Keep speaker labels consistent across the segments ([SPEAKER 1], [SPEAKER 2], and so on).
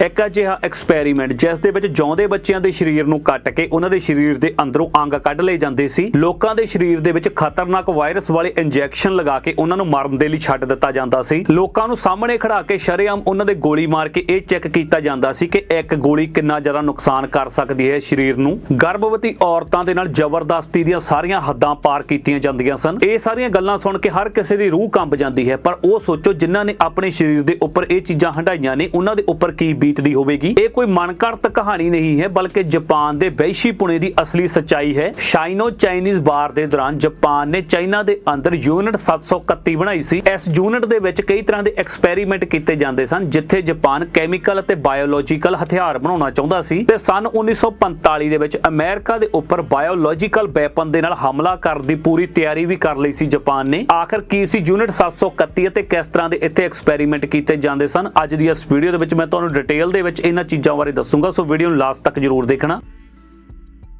[SPEAKER 1] ਇੱਕ ਅਜਿਹਾ ਐਕਸਪੈਰੀਮੈਂਟ ਜਿਸ ਦੇ ਵਿੱਚ ਜਿਉਂਦੇ ਬੱਚਿਆਂ ਦੇ ਸਰੀਰ ਨੂੰ ਕੱਟ ਕੇ ਉਹਨਾਂ ਦੇ ਸਰੀਰ ਦੇ ਅੰਦਰੋਂ ਅੰਗ ਕੱਢ ਲਏ ਜਾਂਦੇ ਸੀ। ਲੋਕਾਂ ਦੇ ਸਰੀਰ ਦੇ ਵਿੱਚ ਖਤਰਨਾਕ ਵਾਇਰਸ ਵਾਲੇ ਇੰਜੈਕਸ਼ਨ ਲਗਾ ਕੇ ਉਹਨਾਂ ਨੂੰ ਮਰਨ ਦੇ ਲਈ ਛੱਡ ਦਿੱਤਾ ਜਾਂਦਾ ਸੀ। ਲੋਕਾਂ ਨੂੰ ਸਾਹਮਣੇ ਖੜਾ ਕੇ ਸ਼ਰੇਆਮ ਉਹਨਾਂ ਦੇ ਗੋਲੀ ਮਾਰ ਕੇ ਇਹ ਚੈੱਕ ਕੀਤਾ ਜਾਂਦਾ ਸੀ ਕਿ ਇੱਕ ਗੋਲੀ ਕਿੰਨਾ ਜ਼ਿਆਦਾ ਨੁਕਸਾਨ ਕਰ ਸਕਦੀ ਹੈ ਸਰੀਰ ਨੂੰ। ਗਰਭਵਤੀ ਔਰਤਾਂ ਦੇ ਨਾਲ ਜ਼ਬਰਦਸਤੀ ਦੀਆਂ ਸਾਰੀਆਂ ਹੱਦਾਂ ਪਾਰ ਕੀਤੀਆਂ ਜਾਂਦੀਆਂ ਸਨ। ਇਹ ਸਾਰੀਆਂ ਗੱਲਾਂ ਸੁਣ ਕੇ ਹਰ ਕਿਸੇ ਦੀ ਰੂਹ ਕੰਬ ਜਾਂਦੀ ਹੈ, ਪਰ ਉਹ ਸੋਚੋ ਜਿਨ੍ਹਾਂ ਨੇ ਆਪਣੇ ਸਰੀਰ ਦੇ ਉੱਪਰ ਇਹ ਚੀਜ਼ਾਂ ਹੰਡਾਈਆਂ ਨੇ, ਉਹਨਾਂ ਦੇ ਉੱਪਰ ਕੀ ਬੀਤਦੀ ਹੋਵੇਗੀ। ਇਹ ਕੋਈ ਮਨਕਰਤ ਕਹਾਣੀ ਨਹੀਂ ਹੈ, ਬਲਕਿ ਜਾਪਾਨ ਦੇ ਵੈਸ਼ੀਪੁਣੇ ਦੀ ਅਸਲੀ ਸੱਚਾਈ ਹੈ। ਸ਼ਾਈਨੋ ਚਾਈਨੀਜ਼ ਵਾਰ ਦੇ ਦੌਰਾਨ ਜਾਪਾਨ ਨੇ ਚਾਈਨਾ ਦੇ ਅੰਦਰ ਯੂਨਿਟ 731 ਬਣਾਈ ਸੀ। ਇਸ ਯੂਨਿਟ ਦੇ ਵਿੱਚ ਕਈ ਤਰ੍ਹਾਂ ਦੇ ਐਕਸਪੈਰੀਮੈਂਟ ਕੀਤੇ ਜਾਂਦੇ ਸਨ, ਜਿੱਥੇ ਜਾਪਾਨ ਕੈਮੀਕਲ ਅਤੇ ਬਾਇਓਲੋਜੀਕਲ ਹਥਿਆਰ ਬਣਾਉਣਾ ਚਾਹੁੰਦਾ ਸੀ ਤੇ ਸਨ 1945 ਦੇ ਵਿੱਚ ਅਮਰੀਕਾ ਦੇ ਉੱਪਰ ਬਾਇਓਲੋਜੀਕਲ ਵੈਪਨ ਦੇ ਨਾਲ ਹਮਲਾ ਕਰਨ ਦੀ ਪੂਰੀ ਤਿਆਰੀ ਵੀ ਕਰ ਲਈ ਸੀ ਜਾਪਾਨ ਨੇ। ਆਖਰ ਕੀ ਸੀ ਯੂਨਿਟ 731 ਅਤੇ ਕਿਸ ਤਰ੍ਹਾਂ ਦੇ ਇੱਥੇ ਐਕਸਪੈਰੀਮੈਂਟ ਕੀਤੇ ਜਾਂਦੇ ਸਨ? ਅੱਜ ਦੀ ਇਸ ਵੀਡੀਓ ਦੇ ਵਿੱਚ ਮੈਂ ਤੁਹਾਨੂੰ ਡਿਟੇਲ ਦੇ ਵਿੱਚ ਇਹਨਾਂ ਚੀਜ਼ਾਂ ਬਾਰੇ ਦੱਸੂਗਾ ਸੋ ਵੀਡੀਓ ਨੂੰ ਲਾਸਟ ਤੱਕ ਜਰੂਰ ਦੇਖਣਾ।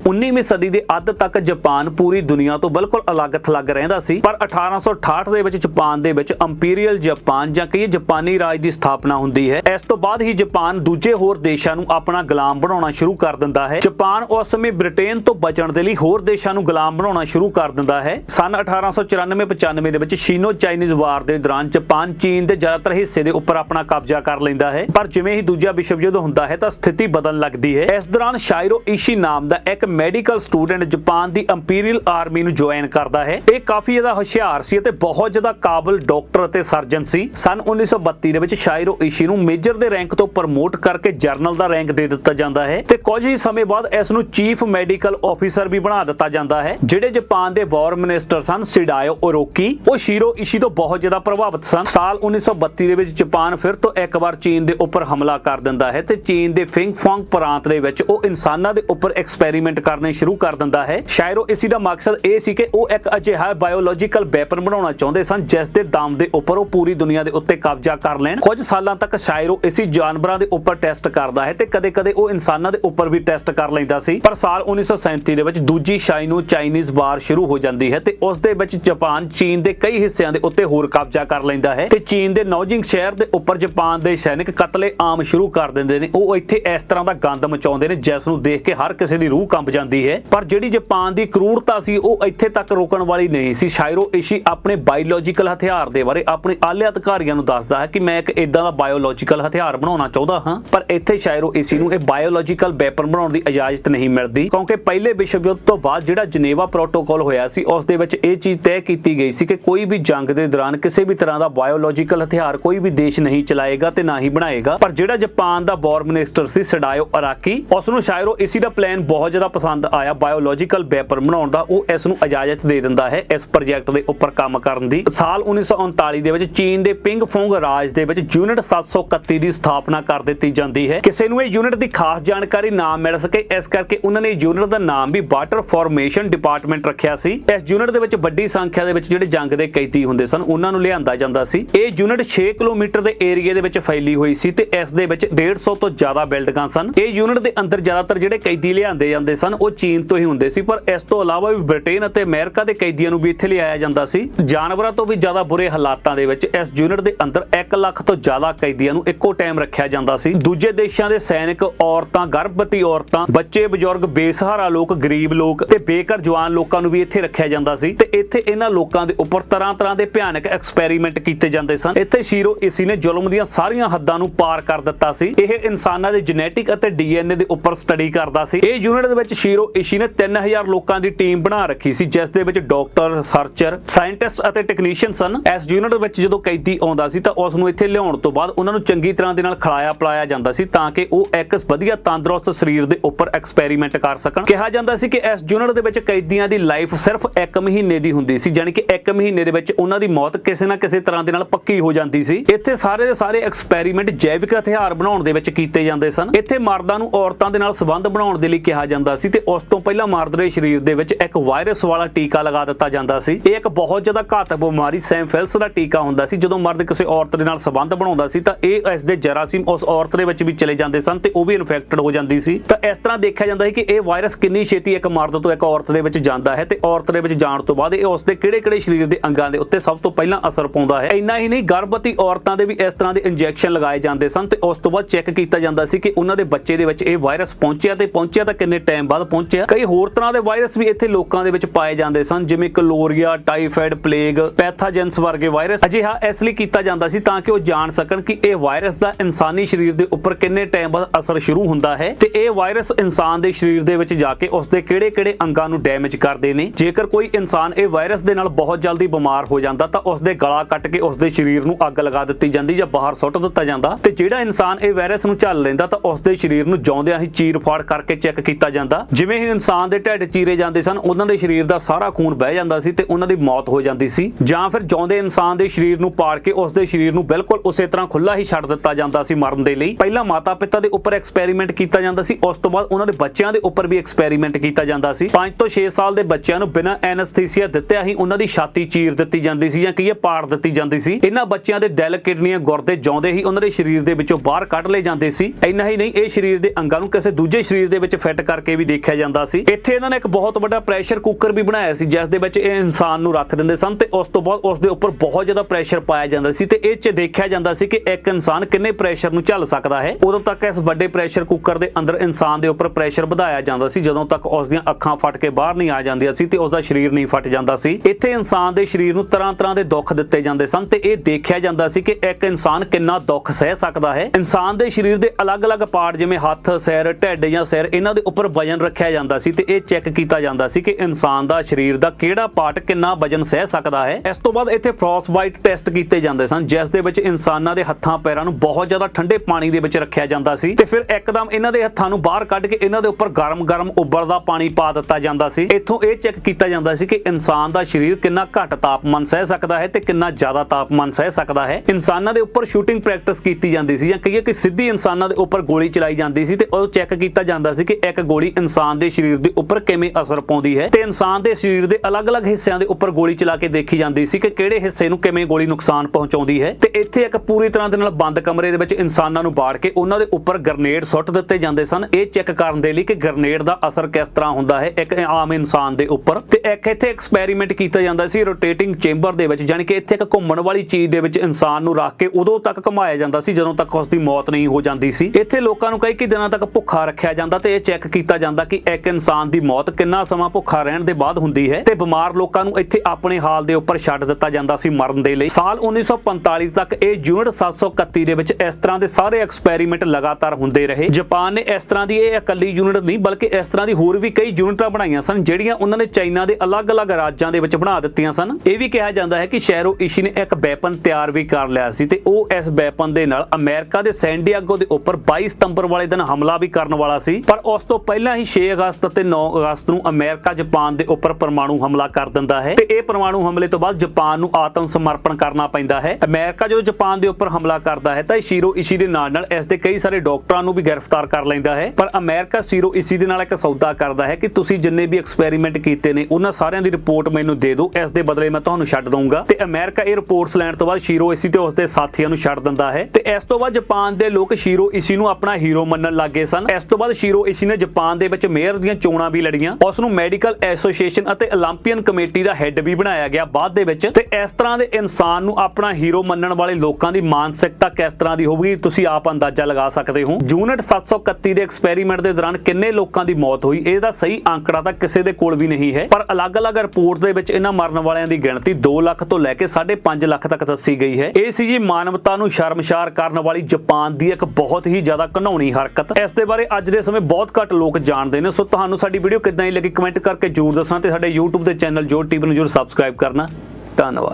[SPEAKER 1] 19ਵੀਂ ਸਦੀ ਦੇ ਅੱਧ ਤੱਕ ਜਾਪਾਨ ਪੂਰੀ ਦੁਨੀਆ ਤੋਂ ਬਿਲਕੁਲ ਅਲੱਗ-ਥਲੱਗ ਰਹਿੰਦਾ ਸੀ। ਪਰ 1868 ਦੇ ਵਿੱਚ ਜਾਪਾਨ ਦੇ ਵਿੱਚ ਇੰਪੀਰੀਅਲ ਜਾਪਾਨ ਜਾਂ ਕਹੀਏ ਜਾਪਾਨੀ ਰਾਜ ਦੀ ਸਥਾਪਨਾ ਹੁੰਦੀ ਹੈ। ਇਸ ਤੋਂ ਬਾਅਦ ਹੀ ਜਾਪਾਨ ਦੂਜੇ ਹੋਰ ਦੇਸ਼ਾਂ ਨੂੰ ਆਪਣਾ ਗੁਲਾਮ ਬਣਾਉਣਾ ਸ਼ੁਰੂ ਕਰ ਦਿੰਦਾ ਹੈ। ਜਾਪਾਨ ਉਸ ਸਮੇਂ ਬ੍ਰਿਟੇਨ ਤੋਂ ਬਚਣ ਦੇ ਲਈ ਹੋਰ ਦੇਸ਼ਾਂ ਨੂੰ ਗੁਲਾਮ ਬਣਾਉਣਾ ਸ਼ੁਰੂ ਕਰ ਦਿੰਦਾ ਹੈ। ਸਨ 1894-95 ਦੇ ਵਿੱਚ ਸ਼ੀਨੋ ਚਾਈਨੀਜ਼ ਵਾਰ ਦੇ ਦੌਰਾਨ ਜਾਪਾਨ ਚੀਨ ਦੇ ਜ਼ਿਆਦਾਤਰ ਹਿੱਸੇ ਦੇ ਉੱਪਰ ਆਪਣਾ ਕਬਜ਼ਾ ਕਰ ਲੈਂਦਾ ਹੈ। ਪਰ ਜਿਵੇਂ ਹੀ ਦੂਜਾ ਵਿਸ਼ਵ ਯੁੱਧ ਹੁੰਦਾ ਹੈ ਤਾਂ ਸਥਿਤੀ ਬਦਲਣ ਲੱਗਦੀ ਹੈ। ਇਸ ਦੌਰਾਨ ਸ਼ਾਇਰੋ ਈਸ਼ੀ ਨਾਮ ਦਾ ਇੱਕ ਮੈਡੀਕਲ ਸਟੂਡੈਂਟ ਜਾਪਾਨ ਦੀ ਇੰਪੀਰੀਅਲ ਆਰਮੀ ਨੂੰ ਜੁਆਇਨ ਕਰਦਾ ਹੈ। ਇਹ ਕਾਫੀ ਜ਼ਿਆਦਾ ਹੁਸ਼ਿਆਰ ਸੀ ਅਤੇ ਬਹੁਤ ਜ਼ਿਆਦਾ ਕਾਬਲ ਡਾਕਟਰ ਅਤੇ ਸਰਜਨ ਸੀ। ਸਨ 1932 ਦੇ ਵਿੱਚ ਸ਼ਾਇਰੋ ਇਸ਼ੀ ਨੂੰ ਮੇਜਰ ਦੇ ਰੈਂਕ ਤੋਂ ਪ੍ਰਮੋਟ ਕਰਕੇ ਜਰਨਲ ਦਾ ਰੈਂਕ ਦੇ ਦਿੱਤਾ ਜਾਂਦਾ ਹੈ ਤੇ ਕੁਝ ਹੀ ਸਮੇਂ ਬਾਅਦ ਇਸ ਨੂੰ ਚੀਫ ਮੈਡੀਕਲ ਆਫੀਸਰ ਵੀ ਬਣਾ ਦਿੱਤਾ ਜਾਂਦਾ ਹੈ, ਜਿਹੜੇ ਜਾਪਾਨ ਦੇ ਵਾਰ ਮਿਨਿਸਟਰ ਸਨ ਸਿਡਾਇਓ ਓਰੋਕੀ ਉਹ ਸ਼ੀਰੋ ਇਸ਼ੀ ਤੋਂ ਬਹੁਤ ਜ਼ਿਆਦਾ ਪ੍ਰਭਾਵਿਤ ਸਨ। ਸਾਲ 1932 ਦੇ ਵਿੱਚ ਜਾਪਾਨ ਫਿਰ ਤੋਂ ਇੱਕ ਵਾਰ ਚੀਨ ਦੇ ਉੱਪਰ ਹਮਲਾ ਕਰ ਦਿੰਦਾ ਹੈ ਤੇ ਚੀਨ ਦੇ ਫਿੰਗ ਫੋਂਗ ਪ੍ਰਾਂਤ ਦੇ ਵਿੱਚ ਉਹ ਇਨਸਾਨਾਂ ਦੇ ਉੱਪਰ ਐਕਸਪੈਰੀਮੈਂਟ ਕਰਨੇ ਸ਼ੁਰੂ ਕਰ ਦਿੰਦਾ ਹੈ। ਸ਼ਾਇਰੋ ਇਸੀ ਦਾ ਮਕਸਦ ਇਹ ਸੀ ਕਿ ਉਹ ਇੱਕ ਅਜਿਹਾ ਬਾਇਓਲੋਜੀਕਲ ਵੈਪਨ ਬਣਾਉਣਾ ਚਾਹੁੰਦੇ ਸਨ, ਜਿਸ ਦੇ ਦਮ ਦੇ ਉੱਪਰ ਉਹ ਪੂਰੀ ਦੁਨੀਆ ਦੇ ਉੱਤੇ ਕਬਜ਼ਾ ਕਰ ਲੈਣ। ਕੁਝ ਸਾਲਾਂ ਤੱਕ ਸ਼ਾਇਰੋ ਇਸੀ ਜਾਨਵਰਾਂ ਦੇ ਉੱਪਰ ਟੈਸਟ ਕਰਦਾ ਹੈ ਤੇ ਕਦੇ-ਕਦੇ ਉਹ ਇਨਸਾਨਾਂ ਦੇ ਉੱਪਰ ਵੀ ਟੈਸਟ ਕਰ ਲੈਂਦਾ ਸੀ। ਪਰ ਸਾਲ 1937 ਦੇ ਵਿੱਚ ਦੂਜੀ ਸ਼ਾਈਨੋ ਚਾਈਨੀਜ਼ ਵਾਰ ਸ਼ੁਰੂ ਹੋ ਜਾਂਦੀ ਹੈ ਤੇ ਉਸ ਦੇ ਵਿੱਚ ਜਾਪਾਨ, ਚੀਨ ਦੇ ਕਈ ਹਿੱਸਿਆਂ ਦੇ ਉੱਤੇ ਹੋਰ ਕਬਜ਼ਾ ਕਰ ਲੈਂਦਾ ਹੈ ਤੇ ਚੀਨ ਦੇ ਨੌਜਿੰਗ ਸ਼ਹਿਰ ਦੇ ਉੱਪਰ ਜਾਪਾਨ ਦੇ ਸੈਨਿਕ ਕਤਲੇ ਆਮ ਸ਼ੁਰੂ ਕਰ ਦਿੰਦੇ ਨੇ। ਉਹ ਇੱਥੇ ਇਸ ਤਰ੍ਹਾਂ ਦਾ ਗੰਦ ਮਚਾਉਂਦੇ ਨੇ, ਜਿਸ ਨੂੰ ਦੇਖ ਕੇ ਹਰ ਕਿਸੇ ਦੀ ਰੂਹ ਕੰਬ ਜਾਂਦੀ ਹੈ। ਪਰ ਜਿਹੜੀ ਜਾਪਾਨ ਦੀ ਕਰੂਰਤਾ ਸੀ, ਉਹ ਇੱਥੇ ਤੱਕ ਰੋਕਣ ਵਾਲੀ ਨਹੀਂ ਸੀ। ਸ਼ਾਇਰੋ ਇਸ਼ੀ ਆਪਣੇ ਬਾਇਓਲੋਜੀਕਲ ਹਥਿਆਰ ਦੇ ਬਾਰੇ ਆਪਣੇ ਆਲੇ ਅਧਿਕਾਰੀਆਂ ਨੂੰ ਦੱਸਦਾ ਹੈ ਕਿ ਮੈਂ ਇੱਕ ਇਦਾਂ ਦਾ ਬਾਇਓਲੋਜੀਕਲ ਹਥਿਆਰ ਬਣਾਉਣਾ ਚਾਹੁੰਦਾ ਹਾਂ, ਪਰ ਇੱਥੇ ਸ਼ਾਇਰੋ ਇਸ਼ੀ ਨੂੰ ਇਹ ਬਾਇਓਲੋਜੀਕਲ ਵੈਪਨ ਬਣਾਉਣ ਦੀ ਇਜਾਜ਼ਤ ਨਹੀਂ ਮਿਲਦੀ, ਕਿਉਂਕਿ ਪਹਿਲੇ ਵਿਸ਼ਵ ਯੁੱਧ ਤੋਂ ਬਾਅਦ ਜਿਹੜਾ ਜਨੇਵਾ ਪ੍ਰੋਟੋਕਾਲ ਹੋਇਆ ਸੀ, ਉਸ ਦੇ ਵਿੱਚ ਇਹ ਚੀਜ਼ ਤੈਅ ਕੀਤੀ ਗਈ ਸੀ ਕਿ ਕੋਈ ਵੀ ਜੰਗ ਦੇ ਦੌਰਾਨ ਕਿਸੇ ਵੀ ਤਰ੍ਹਾਂ ਦਾ ਬਾਇਓਲੋਜੀਕਲ ਹਥਿਆਰ ਕੋਈ ਵੀ ਦੇਸ਼ ਨਹੀਂ ਚਲਾਏਗਾ ਤੇ ਨਾ ਹੀ ਬਣਾਏਗਾ। ਪਰ ਜਿਹੜਾ ਜਾਪਾਨ ਦਾ ਵਾਰ ਮਿਨਿਸਟਰ ਸੀ, ਸਡਾਇਓ ਅਰਾਕੀ, ਉਸ ਨੂੰ ਸ਼ਾਇਰੋ ਇਸੀ ਦਾ ਪਲਾਨ ਬਹੁਤ ਜ਼ਿਆਦਾ ਪਸੰਦ ਆਇਆ ਬਾਇਓਲੋਜੀਕਲ ਵੈਪਨ ਬਣਾਉਣ ਦਾ, ਉਹ ਇਸ ਨੂੰ ਇਜਾਜ਼ਤ ਦੇ ਦਿੰਦਾ ਹੈ ਇਸ ਪ੍ਰੋਜੈਕਟ ਦੇ ਉੱਪਰ ਕੰਮ ਕਰਨ ਦੀ। ਸਾਲ 1939 ਦੇ ਵਿੱਚ ਚੀਨ ਦੇ ਪਿੰਗ ਫੋਂਗ ਰਾਜ ਦੇ ਵਿੱਚ ਯੂਨਿਟ 731 ਦੀ ਸਥਾਪਨਾ ਕਰ ਦਿੱਤੀ ਜਾਂਦੀ ਹੈ। ਕਿਸੇ ਨੂੰ ਇਹ ਯੂਨਿਟ ਦੀ ਖਾਸ ਜਾਣਕਾਰੀ ਨਾ ਮਿਲ ਸਕੇ, ਇਸ ਕਰਕੇ ਉਹਨਾਂ ਨੇ ਯੂਨਿਟ ਦਾ ਨਾਮ ਵੀ ਵਾਟਰ ਫਾਰਮੇਸ਼ਨ ਡਿਪਾਰਟਮੈਂਟ ਰੱਖਿਆ ਸੀ। ਇਸ ਯੂਨਿਟ ਦੇ ਵਿੱਚ ਵੱਡੀ ਸੰਖਿਆ ਦੇ ਵਿੱਚ ਜਿਹੜੇ ਜੰਗ ਦੇ ਕੈਦੀ ਹੁੰਦੇ ਸਨ, ਉਹਨਾਂ ਨੂੰ ਲਿਆਂਦਾ ਜਾਂਦਾ ਸੀ। ਇਹ ਯੂਨਿਟ 6 ਕਿਲੋਮੀਟਰ ਦੇ ਏਰੀਆ ਦੇ ਵਿੱਚ ਫੈਲੀ ਹੋਈ ਸੀ ਤੇ ਇਸ ਦੇ ਵਿੱਚ 150 ਤੋਂ ਜ਼ਿਆਦਾ ਬਿਲਡਿੰਗਾਂ ਸਨ। ਇਹ ਯੂਨਿਟ ਦੇ ਅੰਦਰ ਜ਼ਿਆਦਾਤਰ ਜਿਹੜੇ ਕੈਦੀ ਲਿਆਂਦੇ ਜਾਂਦੇ ਸਨ ਉਹ ਚੀਨ ਤੋਂ ਹੀ ਹੁੰਦੇ ਸੀ, ਪਰ ਇਸ ਤੋਂ ਇਲਾਵਾ ਵੀ ਬ੍ਰਿਟੇਨ ਅਤੇ ਅਮਰੀਕਾ ਦੇ ਕੈਦੀਆਂ ਨੂੰ ਵੀ ਇੱਥੇ ਲਿਆਇਆ ਜਾਂਦਾ ਸੀ। ਜਾਨਵਰਾਂ ਤੋਂ ਵੀ ਜ਼ਿਆਦਾ ਬੁਰੇ ਹਾਲਾਤਾਂ ਦੇ ਵਿੱਚ ਇਸ ਯੂਨਿਟ ਦੇ ਅੰਦਰ 1 ਲੱਖ ਤੋਂ ਜ਼ਿਆਦਾ ਕੈਦੀਆਂ ਨੂੰ ਇੱਕੋ ਟਾਈਮ ਰੱਖਿਆ ਜਾਂਦਾ ਸੀ। ਦੂਜੇ ਦੇਸ਼ਾਂ ਦੇ ਸੈਨਿਕ ਔਰਤਾਂ, ਗਰਭਵਤੀ ਔਰਤਾਂ, ਬੱਚੇ, ਬਜ਼ੁਰਗ, ਬੇਸਹਾਰਾ ਲੋਕ, ਗਰੀਬ ਲੋਕ ਤੇ ਬੇਘਰ ਜਵਾਨ ਲੋਕਾਂ ਨੂੰ ਵੀ ਇੱਥੇ ਰੱਖਿਆ ਜਾਂਦਾ ਸੀ ਤੇ ਇੱਥੇ ਇਹਨਾਂ ਲੋਕਾਂ ਦੇ ਉੱਪਰ ਤਰ੍ਹਾਂ-ਤਰ੍ਹਾਂ ਦੇ ਭਿਆਨਕ ਐਕਸਪੈਰੀਮੈਂਟ ਕੀਤੇ ਜਾਂਦੇ ਸਨ। ਇੱਥੇ ਸ਼ੀਰੋ ਇਸੀ ਨੇ ਜ਼ੁਲਮ ਦੀਆਂ ਸਾਰੀਆਂ ਹੱਦਾਂ ਨੂੰ ਪਾਰ ਕਰ ਦਿੱਤਾ ਸੀ। ਇਹ ਇਨਸਾਨਾਂ ਦੇ ਜੈਨੇਟਿਕ ਅਤੇ ਡੀਐਨਏ ਦੇ ਉੱਪਰ ਸਟੱਡੀ ਕਰਦਾ ਸੀ। ਇਹ ਯੂਨਿਟ ਦੇ ਵਿੱਚ ਸ਼ੀਰੋ ਇਸ਼ੀ ਨੇ 3000 ਲੋਕਾਂ ਦੀ ਟੀਮ ਬਣਾ ਰੱਖੀ ਸੀ, ਜਿਸ ਦੇ ਵਿੱਚ ਡਾਕਟਰ ਸਰਚਰ ਸਾਇੰਟਿਸਟ ਅਤੇ ਟੈਕਨੀਸ਼ੀਅਨ ਸਨ। ਇਸ ਯੂਨਿਟ ਵਿੱਚ ਜਦੋਂ ਕੈਦੀ ਆਉਂਦਾ ਸੀ ਤਾਂ ਉਸ ਨੂੰ ਇੱਥੇ ਲਿਆਉਣ ਤੋਂ ਬਾਅਦ ਉਹਨਾਂ ਨੂੰ ਚੰਗੀ ਤਰ੍ਹਾਂ ਦੇ ਨਾਲ ਖਿਲਾਇਆ ਪਲਾਇਆ ਜਾਂਦਾ ਸੀ ਤਾਂ ਕਿ ਉਹ ਇੱਕ ਵਧੀਆ ਤੰਦਰੁਸਤ ਸਰੀਰ ਦੇ ਉੱਪਰ ਐਕਸਪੈਰੀਮੈਂਟ ਕਰ ਸਕਣ। ਕਿਹਾ ਜਾਂਦਾ ਸੀ ਕਿ ਇਸ ਯੂਨਿਟ ਦੇ ਵਿੱਚ ਕੈਦੀਆਂ ਦੀ ਲਾਈਫ ਸਿਰਫ 1 ਮਹੀਨੇ ਦੀ ਹੁੰਦੀ ਸੀ ਯਾਨੀ ਕਿ 1 ਮਹੀਨੇ ਦੇ ਵਿੱਚ ਉਹਨਾਂ ਦੀ ਮੌਤ ਕਿਸੇ ਨਾ ਕਿਸੇ ਤਰ੍ਹਾਂ ਦੇ ਨਾਲ ਪੱਕੀ ਹੋ ਜਾਂਦੀ ਸੀ। ਇੱਥੇ ਸਾਰੇ ਦੇ ਸਾਰੇ ਐਕਸਪੈਰੀਮੈਂਟ ਜੈਵਿਕ ਹਥਿਆਰ ਬਣਾਉਣ ਦੇ ਵਿੱਚ ਕੀਤੇ ਜਾਂਦੇ ਸਨ। ਇੱਥੇ ਮਰਦਾਂ ਨੂੰ ਔਰਤਾਂ ਦੇ ਨਾਲ ਸੰਬੰਧ ਬਣਾਉਣ ਦੇ ਲਈ ਕਿਹਾ ਜਾਂਦਾ ਸੀ ਸੀ ਤੇ ਉਸ ਤੋਂ ਪਹਿਲਾਂ ਮਰਦ ਦੇ ਸਰੀਰ ਦੇ ਵਿੱਚ ਇੱਕ ਵਾਇਰਸ ਵਾਲਾ ਟੀਕਾ ਲਗਾ ਦਿੱਤਾ ਜਾਂਦਾ ਸੀ। ਇਹ ਇੱਕ ਬਹੁਤ ਜ਼ਿਆਦਾ ਘਾਤਕ ਬਿਮਾਰੀ ਸੈਮਫਿਲਸ ਦਾ ਟੀਕਾ ਹੁੰਦਾ ਸੀ। ਜਦੋਂ ਮਰਦ ਕਿਸੇ ਔਰਤ ਦੇ ਨਾਲ ਸੰਬੰਧ ਬਣਾਉਂਦਾ ਸੀ ਤਾਂ ਇਹ ਇਸ ਦੇ ਜਰਾਸੀਮ ਉਸ ਔਰਤ ਦੇ ਵਿੱਚ ਵੀ ਚਲੇ ਜਾਂਦੇ ਸਨ ਤੇ ਉਹ ਵੀ ਇਨਫੈਕਟਡ ਹੋ ਜਾਂਦੀ ਸੀ। ਤਾਂ ਇਸ ਤਰ੍ਹਾਂ ਦੇਖਿਆ ਜਾਂਦਾ ਹੈ ਕਿ ਇਹ ਵਾਇਰਸ ਕਿੰਨੀ ਛੇਤੀ ਇੱਕ ਮਰਦ ਤੋਂ ਇੱਕ ਔਰਤ ਦੇ ਵਿੱਚ ਜਾਂਦਾ ਹੈ ਤੇ ਔਰਤ ਦੇ ਵਿੱਚ ਜਾਣ ਤੋਂ ਬਾਅਦ ਇਹ ਉਸ ਦੇ ਕਿਹੜੇ-ਕਿਹੜੇ ਸਰੀਰ ਦੇ ਅੰਗਾਂ ਦੇ ਉੱਤੇ ਸਭ ਤੋਂ ਪਹਿਲਾਂ ਅਸਰ ਪਾਉਂਦਾ ਹੈ। ਇੰਨਾ ਹੀ ਨਹੀਂ, ਗਰਭਵਤੀ ਔਰਤਾਂ ਦੇ ਵੀ ਇਸ ਤਰ੍ਹਾਂ ਦੇ ਇੰਜੈਕਸ਼ਨ ਲਗਾਏ ਜਾਂਦੇ ਸਨ ਤੇ ਉਸ ਤੋਂ ਬਾਅਦ ਚੈੱਕ ਕੀਤਾ ਜਾਂਦਾ ਸੀ ਕਿ ਉਹਨਾਂ ਦੇ ਬੱਚੇ ਦੇ ਵਿੱਚ ਇਹ ਵਾਇਰਸ ਪਹੁੰਚਿਆ ਤੇ ਪਹੁੰਚਿਆ ਤਾਂ ਕਿੰਨੇ ਟਾਈਮ ਬਾਅਦ ਪਹੁੰਚਿਆ। ਕਈ ਹੋਰ ਤਰ੍ਹਾਂ ਦੇ ਵਾਇਰਸ ਵੀ ਇੱਥੇ ਲੋਕਾਂ ਦੇ ਵਿੱਚ ਪਾਏ ਜਾਂਦੇ ਸਨ, ਜਿਵੇਂ ਕਲੋਰੀਆ, ਟਾਈਫਾਇਡ, ਪਲੇਗ ਪੈਥੋਜੈਂਸ ਵਰਗੇ ਵਾਇਰਸ। ਅਜਿਹਾ ਇਸ ਲਈ ਕੀਤਾ ਜਾਂਦਾ ਸੀ ਤਾਂ ਕਿ ਉਹ ਜਾਣ ਸਕਣ ਕਿ ਇਹ ਵਾਇਰਸ ਦਾ ਇਨਸਾਨੀ ਸਰੀਰ ਦੇ ਉੱਪਰ ਕਿੰਨੇ ਟਾਈਮ ਬਾਅਦ ਅਸਰ ਸ਼ੁਰੂ ਹੁੰਦਾ ਹੈ ਤੇ ਇਹ ਵਾਇਰਸ ਇਨਸਾਨ ਦੇ ਸਰੀਰ ਦੇ ਵਿੱਚ ਜਾ ਕੇ ਉਸ ਦੇ ਕਿਹੜੇ-ਕਿਹੜੇ ਅੰਗਾਂ ਨੂੰ ਡੈਮੇਜ ਕਰਦੇ ਨੇ। ਜੇਕਰ ਕੋਈ ਇਨਸਾਨ ਇਹ ਵਾਇਰਸ ਦੇ ਨਾਲ ਬਹੁਤ ਜਲਦੀ ਬਿਮਾਰ ਹੋ ਜਾਂਦਾ ਤਾਂ ਉਸ ਦੇ ਗਲਾ ਕੱਟ ਕੇ ਉਸ ਦੇ ਸਰੀਰ ਨੂੰ ਅੱਗ ਲਗਾ ਦਿੱਤੀ ਜਾਂਦੀ ਜਾਂ ਬਾਹਰ ਸੁੱਟ ਦਿੱਤਾ ਜਾਂਦਾ। ਤੇ ਜਿਹੜਾ ਇਨਸਾਨ ਇਹ ਵਾਇਰਸ ਨੂੰ ਝੱਲ ਲੈਂਦਾ ਤਾਂ ਉਸ ਦੇ ਸਰੀਰ ਨੂੰ ਜਿਉਂਦਿਆਂ ਹੀ ਚੀਰ-ਫਾੜ ਕਰਕੇ ਚੈੱਕ ਕੀਤਾ ਜਾਂਦਾ। ਜਿਵੇਂ ਹੀ ਇਨਸਾਨ ਦੇ ਢਿੱਡ ਚੀਰੇ ਜਾਂਦੇ ਸਨ, ਉਹਨਾਂ ਦੇ ਸਰੀਰ ਦਾ ਸਾਰਾ ਖੂਨ ਵਹਿ ਜਾਂਦਾ ਸੀ ਤੇ ਉਹਨਾਂ ਦੀ ਮੌਤ ਹੋ ਜਾਂਦੀ ਸੀ। ਜਾਂ ਫਿਰ ਜਿਉਂਦੇ ਇਨਸਾਨ ਦੇ ਸਰੀਰ ਨੂੰ ਪਾੜ ਕੇ ਉਸ ਦੇ ਸਰੀਰ ਨੂੰ ਬਿਲਕੁਲ ਉਸੇ ਤਰ੍ਹਾਂ ਖੁੱਲਾ ਹੀ ਛੱਡ ਦਿੱਤਾ ਜਾਂਦਾ ਸੀ ਮਰਨ ਦੇ ਲਈ। ਪਹਿਲਾਂ ਮਾਤਾ-ਪਿਤਾ ਦੇ ਉੱਪਰ ਐਕਸਪੈਰੀਮੈਂਟ ਕੀਤਾ ਜਾਂਦਾ ਸੀ, ਉਸ ਤੋਂ ਬਾਅਦ ਉਹਨਾਂ ਦੇ ਬੱਚਿਆਂ ਦੇ ਉੱਪਰ ਵੀ ਐਕਸਪੈਰੀਮੈਂਟ ਕੀਤਾ ਜਾਂਦਾ ਸੀ। 5 ਤੋਂ 6 ਸਾਲ ਦੇ ਬੱਚਿਆਂ ਨੂੰ ਬਿਨਾਂ ਐਨਸਥੀਸੀਆ ਦਿੱਤਿਆਂ ਹੀ ਉਹਨਾਂ ਦੀ ਛਾਤੀ ਚੀਰ ਦਿੱਤੀ ਜਾਂਦੀ ਸੀ ਜਾਂ ਕਹੀਏ ਪਾੜ ਦਿੱਤੀ ਜਾਂਦੀ ਸੀ। ਇਹਨਾਂ ਬੱਚਿਆਂ ਦੇ ਦਿਲ, ਕਿਡਨੀਆਂ ਗੁਰਦੇ ਜਿਉਂਦੇ ਹੀ ਉਹਨਾਂ ਦੇ ਸਰੀਰ ਦੇ ਵਿੱਚੋਂ ਬਾਹਰ ਕੱਢ ਲਏ ਜਾਂਦੇ ਸੀ। ਇੰਨਾ ਹੀ ਨਹੀਂ, ਇਹ ਸਰੀਰ ਦੇ ਅੰਗਾਂ ਨੂੰ ਕਿਸੇ ਦੂਜੇ ਸਰੀਰ ਦੇ ਵਿੱਚ ਫਿੱਟ ਕਰਕੇ ਵੀ ਦੇਖਿਆ ਜਾਂਦਾ ਸੀ। ਇੱਥੇ ਇਹਨਾਂ ਨੇ ਇੱਕ ਬਹੁਤ ਵੱਡਾ ਪ੍ਰੈਸ਼ਰ ਕੁੱਕਰ ਵੀ ਬਣਾਇਆ ਸੀ, ਜਿਸ ਦੇ ਵਿੱਚ ਇਹ ਇਨਸਾਨ ਨੂੰ ਰੱਖ ਦਿੰਦੇ ਸਨ ਤੇ ਉਸ ਤੋਂ ਬਾਅਦ ਉਸ ਦੇ ਉੱਪਰ ਬਹੁਤ ਜ਼ਿਆਦਾ ਪ੍ਰੈਸ਼ਰ ਪਾਇਆ ਜਾਂਦਾ ਸੀ ਤੇ ਇਹ 'ਚ ਦੇਖਿਆ ਜਾਂਦਾ ਸੀ ਕਿ ਇੱਕ ਇਨਸਾਨ ਕਿੰਨੇ ਪ੍ਰੈਸ਼ਰ ਨੂੰ ਝੱਲ ਸਕਦਾ ਹੈ। ਉਦੋਂ ਤੱਕ ਇਸ ਵੱਡੇ ਪ੍ਰੈਸ਼ਰ ਕੁੱਕਰ ਦੇ ਅੰਦਰ ਇਨਸਾਨ ਦੇ ਉੱਪਰ ਪ੍ਰੈਸ਼ਰ ਵਧਾਇਆ ਜਾਂਦਾ ਸੀ, ਜਦੋਂ ਤੱਕ ਉਸ ਦੀਆਂ ਅੱਖਾਂ ਫਟ ਕੇ ਬਾਹਰ ਨਹੀਂ ਆ ਜਾਂਦੀਆਂ ਸੀ ਤੇ ਉਸ ਦਾ ਸਰੀਰ ਨਹੀਂ ਫਟ ਜਾਂਦਾ ਸੀ। ਇੱਥੇ ਇਨਸਾਨ ਦੇ ਸਰੀਰ ਨੂੰ ਤਰ੍ਹਾਂ-ਤਰ੍ਹਾਂ ਦੇ ਦੁੱਖ ਦਿੱਤੇ ਜਾਂਦੇ ਸਨ ਤੇ ਇਹ ਦੇਖਿਆ ਜਾਂਦਾ ਸੀ ਕਿ ਇੱਕ ਇਨਸਾਨ ਕਿੰਨਾ ਦੁੱਖ ਸਹਿ ਸਕਦਾ ਹੈ। ਇਨਸਾਨ ਦੇ ਸਰੀਰ ਦੇ ਅਲੱਗ-ਅਲੱਗ ਪਾਰਟ ਜਿਵੇਂ ਹੱਥ, ਸਿਰ, ਢਿੱਡ ਜਾਂ ਸਿਰ, ਇਹਨਾਂ ਦੇ ਉੱਪਰ ਵਜਨ ਰੱਖਿਆ ਜਾਂਦਾ ਸੀ ਤੇ ਇਹ ਚੈੱਕ ਕੀਤਾ ਜਾਂਦਾ ਸੀ ਕਿ ਇਨਸਾਨ ਦਾ ਸਰੀਰ ਦਾ ਕਿਹੜਾ ਪਾਰਟ ਕਿੰਨਾ ਵਜਨ ਸਹਿ ਸਕਦਾ ਹੈ। ਇਸ ਤੋਂ ਬਾਅਦ ਇੱਥੇ ਫ੍ਰੋਸਟਬਾਈਟ ਟੈਸਟ ਕੀਤੇ ਜਾਂਦੇ ਸਨ, ਜਿਸ ਦੇ ਵਿੱਚ ਇਨਸਾਨਾਂ ਦੇ ਹੱਥਾਂ ਪੈਰਾਂ ਨੂੰ ਬਹੁਤ ਜ਼ਿਆਦਾ ਠੰਡੇ ਪਾਣੀ ਦੇ ਵਿੱਚ ਰੱਖਿਆ ਜਾਂਦਾ ਸੀ ਤੇ ਫਿਰ ਇੱਕਦਮ ਇਹਨਾਂ ਦੇ ਹੱਥਾਂ ਨੂੰ ਬਾਹਰ ਕੱਢ ਕੇ ਇਹਨਾਂ ਦੇ ਉੱਪਰ ਗਰਮ-ਗਰਮ ਉਬਲਦਾ ਪਾਣੀ ਪਾ ਦਿੱਤਾ ਜਾਂਦਾ ਸੀ। ਇੱਥੋਂ ਇਹ ਚੈੱਕ ਕੀਤਾ ਜਾਂਦਾ ਸੀ ਕਿ ਇਨਸਾਨ ਦਾ ਸਰੀਰ ਕਿੰਨਾ ਘੱਟ ਤਾਪਮਾਨ ਸਹਿ ਸਕਦਾ ਹੈ ਤੇ ਕਿੰਨਾ ਜ਼ਿਆਦਾ ਤਾਪਮਾਨ ਸਹਿ ਸਕਦਾ ਹੈ। ਇਨਸਾਨਾਂ ਦੇ ਉੱਪਰ ਸ਼ੂਟਿੰਗ ਪ੍ਰੈਕਟਿਸ ਕੀਤੀ ਜਾਂਦੀ ਸੀ ਜਾਂ ਕਹੀਏ ਕਿ ਸਿੱਧੀ ਇਨਸਾਨਾਂ ਦੇ ਉੱਪਰ ਗੋਲੀ ਚਲਾਈ ਜਾਂਦੀ ਸੀ ਤੇ ਉਹ ਚੈੱਕ ਕੀਤਾ ਜਾਂਦਾ ਸੀ ਕਿ ਇੱਕ ਗੋਲੀ ਇਨਸਾਨ ਦੇ ਸਰੀਰ ਦੇ ਉੱਪਰ ਕਿਵੇਂ ਅਸਰ ਪਾਉਂਦੀ ਹੈ ਤੇ ਇਨਸਾਨ ਦੇ ਸਰੀਰ ਦੇ ਅਲੱਗ-ਅਲੱਗ ਹਿੱਸਿਆਂ ਦੇ ਉੱਪਰ ਗੋਲੀ ਚਲਾ ਕੇ ਦੇਖੀ ਜਾਂਦੀ ਸੀ ਕਿ ਕਿਹੜੇ ਹਿੱਸੇ ਨੂੰ ਕਿਵੇਂ ਗੋਲੀ ਨੁਕਸਾਨ ਪਹੁੰਚਾਉਂਦੀ ਹੈ। ਤੇ ਇੱਥੇ ਇੱਕ ਪੂਰੀ ਤਰ੍ਹਾਂ ਦੇ ਨਾਲ ਬੰਦ ਕਮਰੇ ਦੇ ਵਿੱਚ ਇਨਸਾਨਾਂ ਨੂੰ ਬਾੜ ਕੇ ਉਹਨਾਂ ਦੇ ਉੱਪਰ ਗ੍ਰਨੇਡ ਸੁੱਟ ਦਿੱਤੇ ਜਾਂਦੇ ਸਨ। ਇਹ ਚੈੱਕ ਕਰਨ ਦੇ ਲਈ ਕਿ ਗ੍ਰਨੇਡ ਦਾ ਅਸਰ ਕਿਸ ਤਰ੍ਹਾਂ ਹੁੰਦਾ ਹੈ ਇੱਕ ਆਮ ਇਨਸਾਨ ਦੇ ਉੱਪਰ। ਤੇ ਇੱਕ ਇੱਥੇ ਐਕਸਪੈਰੀਮੈਂਟ ਕੀਤਾ ਜਾਂਦਾ ਸੀ ਰੋਟੇਟਿੰਗ ਚੇਂਬਰ ਦੇ ਵਿੱਚ ਯਾਨੀ ਕਿ ਇੱਥੇ ਇੱਕ ਘੁੰਮਣ ਵਾਲੀ ਚੀਜ਼ ਦੇ ਵਿੱਚ ਇਨਸਾਨ ਨੂੰ ਰੱਖ ਕੇ ਉਦੋਂ ਤੱਕ ਘੁਮਾਇਆ ਜਾਂਦਾ ਸੀ ਜਦੋਂ ਤੱਕ ਉਸ ਦੀ ਮੌਤ ਨਹੀਂ ਹੋ ਜਾਂਦੀ ਸੀ। ਇੱਥੇ ਲੋਕਾਂ ਨੂੰ ਕਈ ਕਈ ਦਿਨਾਂ ਤੱਕ ਭੁੱਖਾ ਰੱਖਿਆ ਜਾਂਦਾ ਤੇ ਇਹ ਚੈੱਕ ਕੀਤਾ ਜਾਂਦਾ ਕਿ ਇੱਕ ਇਨਸਾਨ ਦੀ ਮੌਤ ਕਿੰਨਾ ਸਮਾਂ ਭੁੱਖਾ ਰਹਿਣ ਦੇ ਬਾਅਦ ਹੁੰਦੀ ਹੈ ਤੇ ਬਿਮਾਰ ਲੋਕਾਂ ਨੂੰ ਇੱਥੇ ਆਪਣੇ ਹਾਲ ਦੇ ਉੱਪਰ ਛੱਡ ਦਿੱਤਾ ਜਾਂਦਾ ਸੀ ਮਰਨ ਦੇ ਲਈ। ਸਾਲ 1945 ਤੱਕ ਇਹ ਯੂਨਿਟ 731 ਦੇ ਵਿੱਚ ਇਸ ਤਰ੍ਹਾਂ ਦੇ ਸਾਰੇ ਐਕਸਪੈਰੀਮੈਂਟ ਲਗਾਤਾਰ ਹੁੰਦੇ ਰਹੇ। ਜਾਪਾਨ ਨੇ ਇਸ ਤਰ੍ਹਾਂ ਦੀ ਇਹ ਇਕੱਲੀ ਯੂਨਿਟ ਨਹੀਂ, ਬਲਕਿ ਇਸ ਤਰ੍ਹਾਂ ਦੀ ਹੋਰ ਵੀ ਕਈ ਯੂਨਿਟਾਂ ਬਣਾਈਆਂ ਸਨ, ਜਿਹੜੀਆਂ ਉਹਨਾਂ ਨੇ ਚਾਈਨਾ ਦੇ ਅਲੱਗ-ਅਲੱਗ ਰਾਜਾਂ ਦੇ ਵਿੱਚ ਬਣਾ ਦਿੱਤੀਆਂ ਸਨ। ਇਹ ਵੀ ਕਿਹਾ ਜਾਂਦਾ ਹੈ ਕਿ ਸ਼ੈਰੋ ਇਸ਼ੀ ਨੇ ਇੱਕ ਵੈਪਨ ਤਿਆਰ ਵੀ ਕਰ ਲਿਆ ਸੀ ਤੇ ਉਹ ਇਸ ਵੈਪਨ ਦੇ ਨਾਲ ਅਮਰੀਕਾ ਦੇ ਸੈਂਡੀਆਗੋ ਦੇ ਉੱਪਰ 22 ਸਤੰਬਰ ਵਾਲੇ ਦਿਨ ਹਮਲਾ ਵੀ ਕਰਨ ਵਾਲਾ ਸੀ। ਪਰ ਉਸ ਤੋਂ ਪਹਿਲਾਂ ਹੀ 6 ਅਗਸਤ ਅਤੇ 9 ਅਗਸਤ ਨੂੰ ਅਮਰੀਕਾ, ਜਾਪਾਨ ਦੇ ਉੱਪਰ ਪਰਮਾਣੂ ਹਮਲਾ ਕਰ ਦਿੰਦਾ ਹੈ ਤੇ ਇਹ ਪਰਮਾਣੂ ਹਮਲੇ ਤੋਂ ਬਾਅਦ ਜਾਪਾਨ ਨੂੰ ਆਤਮ ਸਮਰਪਣ ਕਰਨਾ ਪੈਂਦਾ ਹੈ। ਅਮਰੀਕਾ ਜਦੋਂ ਜਾਪਾਨ ਦੇ ਉੱਪਰ ਹਮਲਾ ਕਰਦਾ ਹੈ ਤਾਂ ਸ਼ੀਰੋ ਇਸ਼ੀ ਦੇ ਨਾਲ ਨਾਲ ਇਸ ਦੇ ਕਈ ਸਾਰੇ ਡਾਕਟਰਾਂ ਨੂੰ ਵੀ ਗ੍ਰਿਫਤਾਰ ਕਰ ਲੈਂਦਾ ਹੈ। ਪਰ ਅਮਰੀਕਾ ਸ਼ੀਰੋ ਇਸ਼ੀ ਦੇ ਨਾਲ ਇੱਕ ਸੌਦਾ ਕਰਦਾ ਹੈ ਕਿ ਤੁਸੀਂ ਜਿੰਨੇ ਵੀ ਐਕਸਪੈਰੀਮੈਂਟ ਕੀਤੇ ਨੇ, ਉਹਨਾਂ ਸਾਰਿਆਂ ਦੀ ਰਿਪੋਰਟ ਮੈਨੂੰ ਦੇ ਦਿਓ, ਇਸ ਦੇ ਬਦਲੇ ਮੈਂ ਤੁਹਾਨੂੰ ਛੱਡ ਦਊਂਗਾ। ਤੇ ਅਮਰੀਕਾ ਇਹ ਰਿਪੋਰਟਸ ਲੈਣ ਤੋਂ ਬਾਅਦ ਸ਼ੀਰੋ ਇਸ਼ੀ ਤੇ ਉਸਦੇ ਸਾਥੀਆਂ ਨੂੰ ਛੱਡ ਦਿੰਦਾ ਹੈ। ਤੇ ਇਸ ਤੋਂ ਬਾਅਦ ਜਾਪਾਨ ਦੇ ਲੋਕ ਸ਼ੀਰੋ ਇਸ਼ੀ ਨੂੰ ਆਪਣਾ ਹੀਰੋ ਮੰਨਣ ਲੱਗੇ ਸਨ। ਇਸ ਤੋਂ ਬਾਅਦ ਸ਼ੀਰੋ ਇਸ਼ੀ ਨੇ ਜਾਪਾਨ ਦੇ ਵਿੱਚ ਮੇਅਰ ਦੀਆਂ ਚੋਣਾਂ ਵੀ ਲੜੀਆਂ। ਉਸ ਨੂੰ ਮੈਡੀਕਲ ਐਸੋਸੀਏਸ਼ਨ ਅਤੇ 올림픽ਨ ਕਮੇਟੀ ਦਾ ਹੈੱਡ ਵੀ ਬਣਾਇਆ ਗਿਆ ਬਾਅਦ ਦੇ ਵਿੱਚ। ਤੇ ਇਸ ਤਰ੍ਹਾਂ ਦੇ ਇਨਸਾਨ ਨੂੰ ਆਪਣਾ ਹੀਰੋ ਮੰਨਣ ਵਾਲੇ ਲੋਕਾਂ ਦੀ ਮਾਨਸਿਕਤਾ ਕਿਸ ਤਰ੍ਹਾਂ ਦੀ ਹੋਊਗੀ, ਤੁਸੀਂ ਆਪ ਅੰਦਾਜ਼ਾ ਲਗਾ ਸਕਦੇ ਹੋ। ਜੂਨਟ 731 ਦੇ ਐਕਸਪੈਰੀਮੈਂਟ ਦੇ ਦੌਰਾਨ ਕਿੰਨੇ ਲੋਕਾਂ ਦੀ ਮੌਤ ਹੋਈ ਇਹਦਾ ਸਹੀ ਅੰਕੜਾ ਤਾਂ ਕਿਸੇ ਦੇ ਕੋਲ ਵੀ ਨਹੀਂ ਹੈ। ਪਰ ਅਲੱਗ-ਅਲੱਗ ਰਿਪੋਰਟ ਦੇ ਵਿੱਚ ਇਹਨਾਂ ਮਰਨ ਵਾਲਿਆਂ ਦੀ ਗਿਣਤੀ 2 ਲੱਖ ਤੋਂ ਲੈ ਕੇ 5.5 ਲੱਖ ਤੱਕ ਦੱਸੀ ਗਈ ਹੈ। ਇਹ ਸੀ ਜੀ ਮਾਨਵਤਾ ਨੂੰ ਸ਼ਰਮਸ਼ਾਰ ਕਰਨ ਵਾਲੀ ਜਾਪਾਨ ਦੀ ਇੱਕ ਬਹੁਤ ਹੀ ਜ਼ਿਆਦਾ ਘਨਾਉਣੀ ਹਰਕਤ। ਇਸ ਦੇ ਬਾਰੇ ਅੱਜ ਦੇ ਸਮੇਂ ਬਹੁਤ ਘੱਟ ਲੋਕ ਜਾਣ ਜਾਣਦੇ ਨੇ। ਸੋ ਤੁਹਾਨੂੰ ਸਾਡੀ ਵੀਡੀਓ ਕਿੱਦਾਂ ਦੀ ਲੱਗੀ? ਕਮੈਂਟ ਕਰਕੇ ਜਰੂਰ ਦੱਸਣਾ ਤੇ ਸਾਡੇ YouTube ਦੇ ਚੈਨਲ ਜੋ ਟੀਵੀ ਨੂੰ ਜਰੂਰ ਸਬਸਕ੍ਰਾਈਬ ਕਰਨਾ। ਧੰਨਵਾਦ।